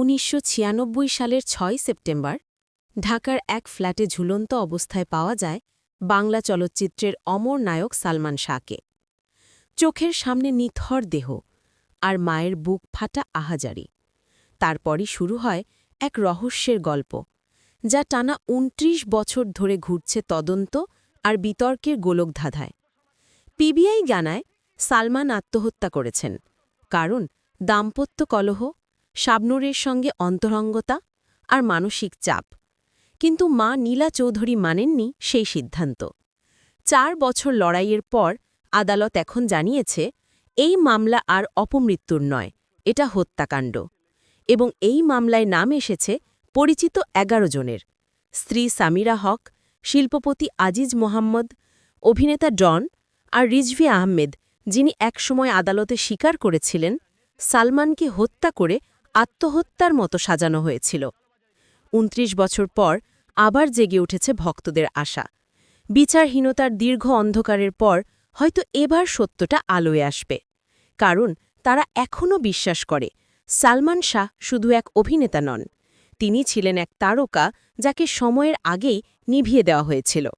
উনিশশো ছিয়ানব্বই সালের ছয় সেপ্টেম্বর, ঢাকার এক ফ্ল্যাটে ঝুলন্ত অবস্থায় পাওয়া যায় বাংলা চলচ্চিত্রের অমর নায়ক সালমান শাহকে। চোখের সামনে নিথর দেহ আর মায়ের বুক ফাটা আহাজারি। তারপরই শুরু হয় এক রহস্যের গল্প, যা টানা ২৯ বছর ধরে ঘুরছে তদন্ত আর বিতর্কের গোলকধাঁধায়। পিবিআই জানায়, সালমান আত্মহত্যা করেছেন, কারণ দাম্পত্য কলহ শাবনুরের সঙ্গে অন্তরঙ্গতা আর মানসিক চাপ। কিন্তু মা নীলা চৌধুরী মানেননি সেই সিদ্ধান্ত। চার বছর লড়াইয়ের পর আদালত এখন জানিয়েছে, এই মামলা আর অপমৃত্যুর নয়, এটা হত্যাকাণ্ড। এবং এই মামলায় নাম এসেছে পরিচিত এগারো জনের। স্ত্রী সামিরা হক, শিল্পপতি আজিজ মোহাম্মদ, অভিনেতা ডন আর রিজভি আহমেদ, যিনি একসময় আদালতে স্বীকার করেছিলেন, সালমানকে হত্যা করে আত্মহত্যার মতো সাজানো হয়েছিল। ২৯ বছর পর আবার জেগে উঠেছে ভক্তদের আশা। বিচারহীনতার দীর্ঘ অন্ধকারের পর হয়তো এবার সত্যটা আলোয় আসবে। কারণ তারা এখনও বিশ্বাস করে, সালমান শাহ শুধু এক অভিনেতা নন। তিনি ছিলেন এক তারকা যাকে সময়ের আগেই নিভিয়ে দেওয়া হয়েছিল।